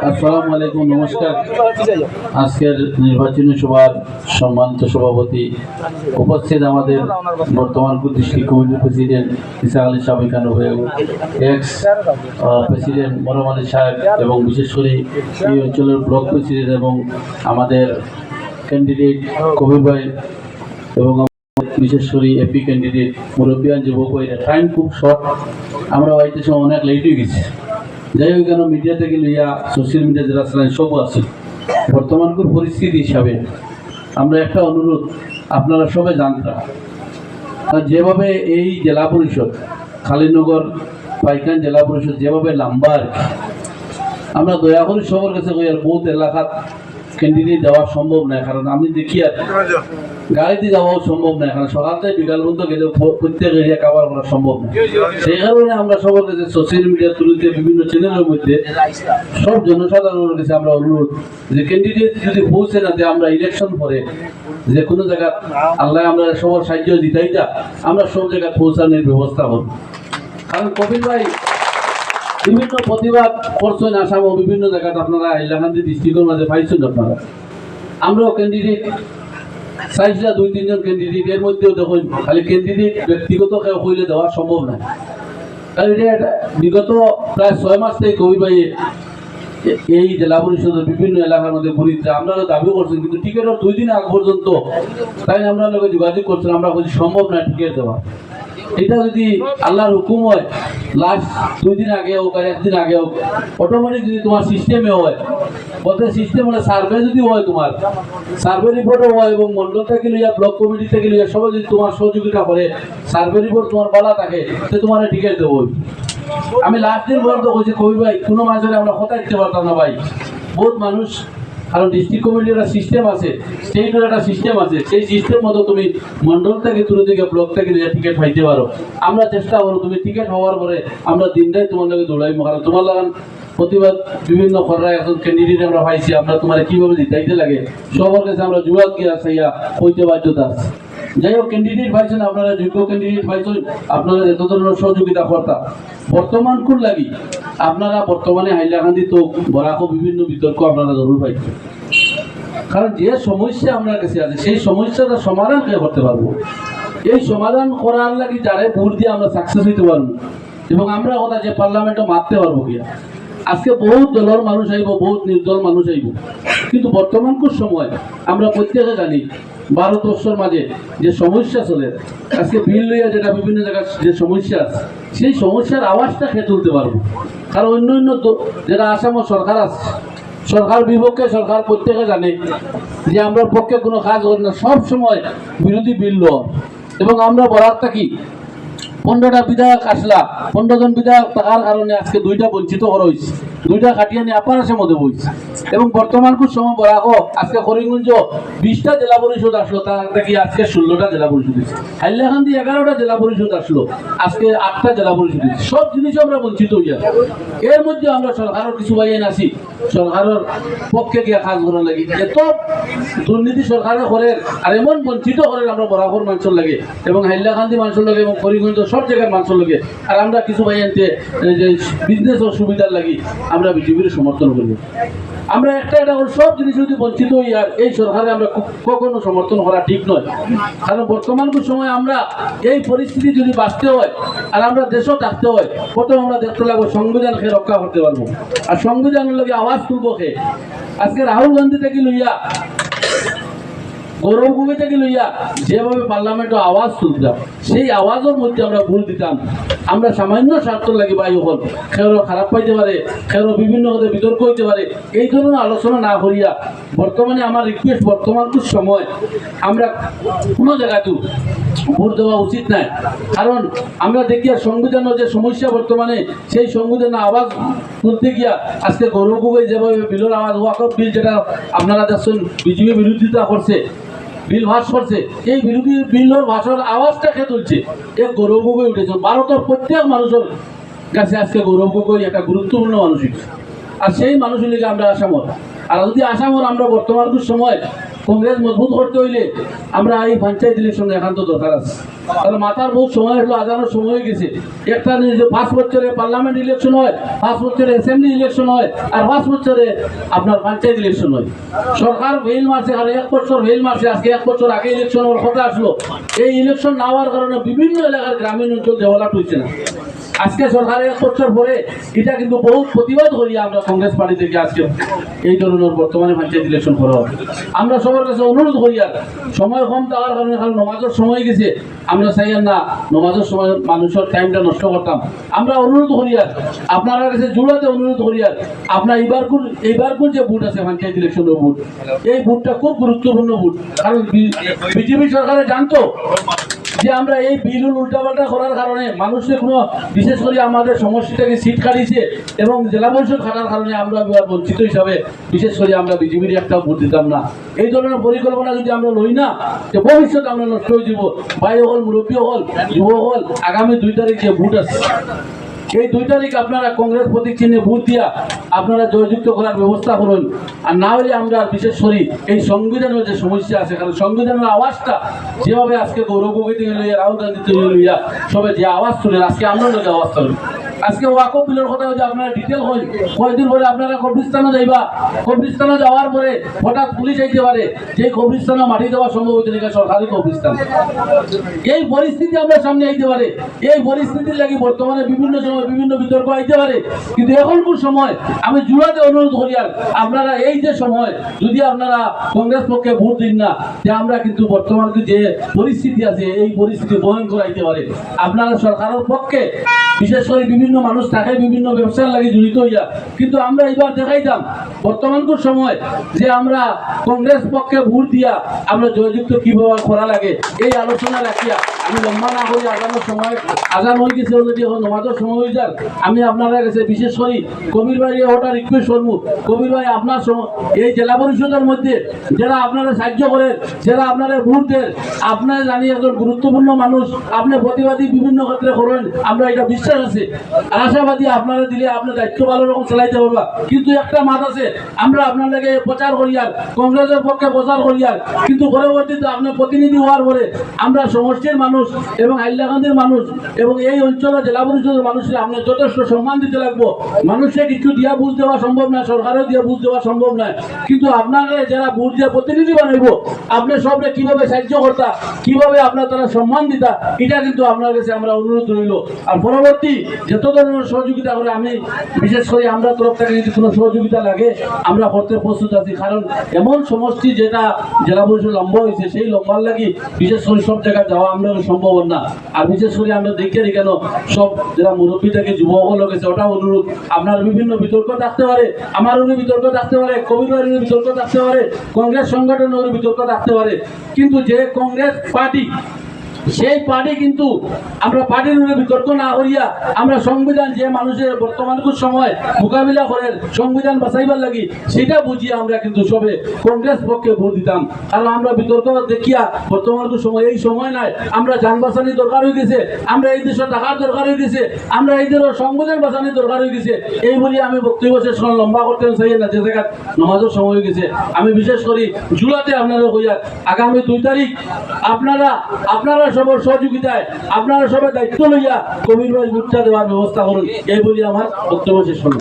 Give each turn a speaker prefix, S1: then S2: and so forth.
S1: আসসালামু আলাইকুম, নমস্কার। আজকের নির্বাচনী সভার সম্মানিত সভাপতি উপস্থিত আমাদের বর্তমান ডিস্ট্রিক্ট কমিটির প্রেসিডেন্ট ইসা আলী সাবিকানু হয়ে এক্স প্রেসিডেন্ট মরম আলী সাহেব এবং বিশেষ করে এই অঞ্চলের ব্লক প্রেসিডেন্ট এবং আমাদের ক্যান্ডিডেট কবির ভাই এবং বিশেষ করে এপি ক্যান্ডিডেট মুরব্বিয়ান যুবক ভাইরা টাইম খুব শর্ট আমরা সময় অনেক লেট হয়ে গেছি। যাই হোক কেন মিডিয়া থেকে লইয়া সোশ্যাল মিডিয়া যারা আসলেন সব আছে বর্তমানকার পরিস্থিতি হিসাবে আমরা একটা অনুরোধ, আপনারা সবাই জানতাম যেভাবে এই জেলা পরিষদ, খালিনগর, পাইকান জেলা পরিষদ যেভাবে লাম্বার আমরা দয়া করি সবার কাছে আর বহুত এলাকাত ক্যান্ডিডেট যাওয়া সম্ভব নয়, কারণ আমি দেখি আর গাড়িতে যাওয়াও সম্ভব নয়, কারণ সকাল থেকে বিকাল পর্যন্ত গেলে প্রত্যেক এরিয়া কাভার করা সম্ভব নয়। সেই কারণে আমরা সবার কাছে সোশ্যাল মিডিয়ার থ্রুতে বিভিন্ন চ্যানেলের মধ্যে সব জনসাধারণের কাছে আমরা অনুরোধ যে ক্যান্ডিডেট যদি পৌঁছে না যে আমরা ইলেকশন পরে যে কোনো জায়গা আল্লাহ আমরা সবার সাহায্য দিতাই যা, আমরা সব জায়গায় পৌঁছানোর ব্যবস্থা করব। কারণ কপিল ভাই বিভিন্ন প্রতিবাদ করছেন আসাম বিভিন্ন জায়গাতে আপনারা হাইলাকান্দি ডিস্ট্রিক্টের মাঝে পাইছেন আপনারা। আমরাও ক্যান্ডিডেট চাইছিলা দুই, তিনজন ক্যান্ডিডেট এর মধ্যেও দেখুন, খালি ক্যান্ডিডেট ব্যক্তিগত কেউ কইলে দেওয়া সম্ভব না কারণ এটা বিগত প্রায় ছয় মাস থেকে কবি ভাই এই জেলা পরিষদের বিভিন্ন এলাকার মধ্যে ঘুরিতে আপনারা দাবি করছেন, কিন্তু টিকিটের দুই দিন আগ পর্যন্ত তাই আমরা যোগাযোগ করছেন, আমরা বলছি সম্ভব না টিকিট দেওয়া। এটা যদি আল্লাহর হুকুম হয় লাস্ট দুই দিন আগে হোক আর একদিন আগে হোক অটোমেটিক যদি তোমার সিস্টেমে হয়, বলতে সিস্টেম হলে সার্ভে যদি হয় তোমার সার্ভে রিপোর্টও হয় এবং মন্ডল থেকে লইয়া ব্লক কমিটি থেকে লইয়া সবাই যদি তোমার সহযোগিতা করে সার্ভে রিপোর্ট তোমার বলা থাকে, তো তোমার টিকিট দেবো। আমি লাস্ট দিন পর্যন্ত বলছি কবি ভাই, কোনো মাঝে আমরা কথা দিতে পারতাম না ভাই। বহুত মানুষ কারণ ডিস্ট্রিক্ট কমিটির একটা সিস্টেম আছে স্টেটের একটা সিস্টেম আছে। সেই সিস্টেম মতো তুমি মন্ডল থেকে তুলে দিকে ব্লক থেকে টিকিট পাইতে পারো। আমরা চেষ্টা করো তুমি টিকিট হওয়ার পরে আমরা দিনটাই তোমার লাগে দৌড়াইব। কারণ তোমার লাগান প্রতিবাদ বিভিন্ন খররা এখন ক্যান্ডিডেট আমরা পাইছি, আমরা তোমার কীভাবে জিতাইতে লাগে, সবার কাছে আমরা যুবক গিয়া সাইয়া হইতে বাধ্যতা আছে যাই হোক ক্যান্ডিডেট পাইছেন আপনারা যোগ্য ক্যান্ডিডেট পাইছেন আপনারা এত ধরনের সহযোগিতা কর্তা। বর্তমান কোন লাগি? আপনারা বর্তমানে হাইলাকান্দি, তো বরাকও বিভিন্ন বিতর্ক আপনারা জরুর পাইছেন কারণ যে সমস্যা আমরা কাছে আছে, সেই সমস্যাটা সমাধান কে করতে পারব? এই সমাধান করার লাগি যারে ভোট দিয়ে আমরা সাকসেস হইতে পারব, এবং আমরা কথা যে পার্লামেন্টে মারতে পারব কিয়া আজকে বহুত দলের মানুষ আইব, বহুত নির্দল মানুষ আইব। কিন্তু বর্তমানকার সময়? আমরা প্রত্যেকে জানি ভারতবর্ষের মাঝে যে সমস্যা চলে, আজকে বিল লইয়া যেটা বিভিন্ন জায়গার যে সমস্যা সেই সমস্যার আওয়াজটা খেয়ে তুলতে পারব। কারণ অন্য অন্য যেটা আসাম সরকার আছে, সরকার বিপক্ষে সরকার প্রত্যেকে জানে যে আমরা পক্ষে কোনো কাজ করি না সবসময় বিরোধী বিল এবং আমরা বলার থাকি পনেরোটা বিধায়ক আসলা পনেরো জন বিধায়ক থাকার কারণে আজকে দুইটা বঞ্চিত করা হয়েছে দুইটা কাটিয়ে নিয়ে আপারাসের মধ্যে বইছে। এবং বর্তমান খুব সময় বরাক আজকে করিমগঞ্জ বিশটা জেলা পরিষদ আসলো, তার থেকে আজকে ষোলোটা জেলা পরিষদ হয়েছে হাইলাকান্দি এগারোটা জেলা পরিষদ আসলো, আজকে আটটা জেলা পরিষদ হয়েছে সব জিনিস আমরা বঞ্চিত হইয়া এর মধ্যে আমরা সরকারের কিছু বাইন আছি। সরকারের পক্ষে গিয়ে কাজ করার লাগে। এত দুর্নীতি সরকারে করে আর এমন বঞ্চিত করেন আমরা বরাবর মানুষের লাগে। এবং হাইলাকান্দি মানুষের লাগে এবং করিমগঞ্জ সব জায়গার মানুষের লাগে আর আমরা কিছু ভাই আনতে যে বিজনেস ও সুবিধার লাগি আমরা বিজেপির সমর্থন করব। আমরা একটা একটা করে সব জিনিস যদি বঞ্চিত হই, আর এই সরকারে আমরা কখনো সমর্থন করা ঠিক নয়। কারণ বর্তমান সময় আমরা এই পরিস্থিতি যদি বাঁচতে হয়, আর আমরা দেশও থাকতে হয়, প্রথম আমরা দেখতে লাগবো সংবিধানকে রক্ষা করতে পারব। আর সংবিধানের লগে আওয়াজ তুলবো কে? আজকে রাহুল গান্ধী থেকে লইয়া গৌরব গগৈ থেকে লইয়া যেভাবে পার্লামেন্টে আওয়াজ তুলতাম, সেই আওয়াজের মধ্যে আমরা ভুল দিতাম। আমরা সামান্য স্বার্থ লাগে বায়ু হল খেয়েও খারাপ পাইতে পারে খেয়েও বিভিন্ন হতে বিতর্ক হইতে পারে। এই ধরনের আলোচনা না করিয়া বর্তমানে আমার রিকোয়েস্ট বর্তমান সময়, আমরা কোনো জায়গাতেও ভোট দেওয়া উচিত নাই। কারণ আমরা দেখি আর সংবিধানের যে সমস্যা বর্তমানে, সেই সংবিধানের আওয়াজ তুলতে গিয়া আজকে গৌরব যেভাবে বিলের আওয়াজ, ওয়াকফ বিল যেটা আপনারা দেখছেন, বিজেপি বিরোধিতা করছে বিল ভাস করছে। এই বিরোধী বিলের আওয়াজটা খেয়ে তুলছে? এ গৌরব গগৈ উঠেছে। ভারতের প্রত্যেক মানুষের কাছে আজকে গৌরব গগৈ একটা গুরুত্বপূর্ণ মানুষ আর সেই মানুষগুলিকে আমরা আসামত আর যদি আসামর আমরা বর্তমান সময় কংগ্রেস মজবুত করতে হইলে আমরা এই পঞ্চায়েত ইলেকশন একান্ত দরকার আছে। তাহলে মাথার বহু সময় হলো, আজানোর সময় হয়ে গেছে। একটা পাঁচ বছরে পার্লামেন্ট ইলেকশন হয়, পাঁচ বছরে অ্যাসেম্বলি ইলেকশন হয়, আর পাঁচ বছরে আপনার পঞ্চায়েত ইলেকশন হয়। সরকার ভেল মারছে, আর এক বছর ভেল মারছে, আজকে এক বছর আগে ইলেকশন হওয়ার কথা আসলো। এই ইলেকশন না হওয়ার কারণে বিভিন্ন এলাকার গ্রামীণ অঞ্চল ডেভেলপ হয়েছে না। আজকে সরকারের এক বছর পরে এটা কিন্তু বহু প্রতিবাদ করি আমরা কংগ্রেস পার্টি থেকে আজকে। এই ধরনের বর্তমানে পঞ্চায়েত ইলেকশন করা হবে আমরা সবার কাছে অনুরোধ করি আর, সময় কম দেওয়ার কারণে কারণ নমাজের সময় গেছে। আমরা চাই না, নমাজের সময় মানুষের টাইমটা নষ্ট করতাম। আমরা অনুরোধ করি আর আপনার কাছে জোড়াতে অনুরোধ করি আর, আপনার এইবার কোন এইবার কোন যে বুট আছে পঞ্চায়েত ইলেকশনের বুট এই বুটটা খুব গুরুত্বপূর্ণ বুট কারণ বিজেপি সরকারে জানতো যে আমরা এই বিল উল্টাপাল্টা করার কারণে মানুষের কোনো, বিশেষ করে আমাদের সমষ্টিটাকে সিট কাটিয়েছে এবং জেলা পরিষদ খাটার কারণে আমরা বঞ্চিত হিসাবে বিশেষ করে আমরা বিজেপির একটা ভোট দিতাম না। এই ধরনের পরিকল্পনা যদি আমরা লই না যে ভবিষ্যৎ আমরা নষ্ট হয়ে যাব। ভাই হল, মুরব্বী হল যুব হল, আগামী দুই তারিখ যে ভোট আছে। এই দুই তারিখ আপনারা কংগ্রেস প্রতীক চিহ্নে ভোট দিয়া আপনারা জয়যুক্ত করার ব্যবস্থা করুন। আর না হলে আমরা বিশেষ করি এই সংবিধানের যে সমস্যা আছে, কারণ সংবিধানের আওয়াজটা যেভাবে আজকে গৌরব গগৈ লইয়া, রাহুল গান্ধী লইয়া সবে যে আওয়াজ তুলেন আজকে আমরা যে আওয়াজ শুনেন আজকে ওয়াকফ বিলের কথা যদি আপনারা ডিটেল হন কয়েকদিন পরে আপনারা কবরিস্তানে যাইবা? কবরিস্তানে যাওয়ার পরে হঠাৎ পুলিশ আইতে পারে যে কবরিস্তানে মাটি দেওয়া সম্ভব হইতে নাকি সরকারি কবরিস্তান এই পরিস্থিতি আমরা সামনে আইতে পারে। এই পরিস্থিতির লাগি বর্তমানে বিভিন্ন সময় বিভিন্ন বিতর্ক আইতে পারে। কিন্তু এখনকার সময় আমি জুড়াতে অনুরোধ করি আর আপনারা এই যে সময়, যদি আপনারা কংগ্রেস পক্ষে ভোট দিন না, যে আমরা কিন্তু বর্তমান যে পরিস্থিতি আছে, এই পরিস্থিতি বহন করাইতে পারে। আপনারা সরকারের পক্ষে, বিশেষ করে বিভিন্ন মানুষ থাকে, বিভিন্ন ব্যবসার লাগে জড়িত হইয়া। কিন্তু আমরা এবার দেখাইতাম, বর্তমানকার সময় যে আমরা কংগ্রেস পক্ষে ভোট দিয়া আমরা জয়যুক্ত কীভাবে করা লাগে, এই আলোচনা রাখিয়া আমি লম্বা না করি আগানোর সময় আগান হয়ে গেছে অলরেডি এখন নমাজের সময় হয়ে যাক। আমি আপনারা কাছে বিশেষ করি, কবির ভাই ওটা রিকোয়েস্ট করব। কবির ভাই, আপনার এই জেলা পরিষদের মধ্যে যারা আপনারা সাহায্য করেন, যারা আপনারা ভোট দেন, আপনারা জানি একজন গুরুত্বপূর্ণ মানুষ, আপনি প্রতিবাদী বিভিন্ন ক্ষেত্রে করেন, আমরা এটা বিশ্বাস আছে। আশাবাদী আপনারা দিলে আপনার দায়িত্ব ভালো রকম চালাইতে পারবা। কিন্তু একটা মাত আছে, আমরা আপনাদেরকে প্রচার করি আর, কংগ্রেসের পক্ষে প্রচার করি আর, কিন্তু পরবর্তীতে আপনার প্রতিনিধি হওয়ার পরে আমরা সমষ্টির মানুষ এবং হাইলাকান্দির মানুষ এবং এই অঞ্চলের জেলা পরিষদের মানুষের আপনি যথেষ্ট সম্মান দিতে লাগবো। মানুষকে কিছু দিয়া বুঝ দেওয়া সম্ভব নয় সরকারেও দিয়া বুঝ দেওয়া সম্ভব নয়। কিন্তু আপনাকে যারা বুঝ দিয়ে প্রতিনিধি বানাইব, আপনি সবরে কীভাবে সাহায্য করতা, কীভাবে আপনার তারা সম্মান দিতা, এটা কিন্তু আপনার কাছে আমরা অনুরোধ রইল। আর পরবর্তী যত ধরনের সহযোগিতা করে আমি, বিশেষ করে আমরা তরফ থেকে যদি কোনো সহযোগিতা লাগে, আমরা করতে প্রস্তুত আছি। কারণ এমন সমষ্টি যেটা জেলা পরিষদ লম্বা হয়েছে, সেই লম্বার লাগি বিশেষ করে সব জায়গায় যাওয়া আমরা সম্ভব না। আর বিশেষ করে আমরা পারি কেন, সব যারা মুরব্বী থেকে যুবক গেছে ওটা অনুরোধ। আপনার বিভিন্ন বিতর্ক থাকতে পারে, আমারও বিতর্ক থাকতে পারে, কবির বিতর্ক থাকতে পারে, কংগ্রেস সংগঠনের বিতর্ক থাকতে পারে। কিন্তু যে কংগ্রেস পার্টি সেই পার্টি কিন্তু আমরা পার্টির উপরে বিতর্ক না করিয়া আমরা সংবিধান যে মানুষের বর্তমানকার সময় মোকাবিলা করে সংবিধান বাঁচাইবার লাগি, সেটা বুঝিয়ে আমরা কিন্তু সবে কংগ্রেস পক্ষে ভোট দিতাম। কারণ আমরা বিতর্ক দেখিয়া বর্তমানকার সময় এই সময় নাই, আমরা যান বাঁচানির দরকার হয়ে গেছে, আমরা এই দেশের টাকার দরকার হয়ে গেছে, আমরা এই দেশের সংবিধান বাঁচানির দরকার হয়ে গেছে। এই বলি আমি বক্তব্য শেষ করে লম্বা করতে চাই, না যে জায়গা নমাজের সময় হয়ে গেছে। আমি বিশেষ করি জুলাতে আপনারা হইয়া আগামী দুই তারিখ আপনারা আপনারা সবার সহযোগিতায় আপনারা সবাই দায়িত্ব লইয়া কবির ভাই গুচ্ছা দেওয়ার ব্যবস্থা করুন। এই বলি আমার বক্তব্য শেষ করুন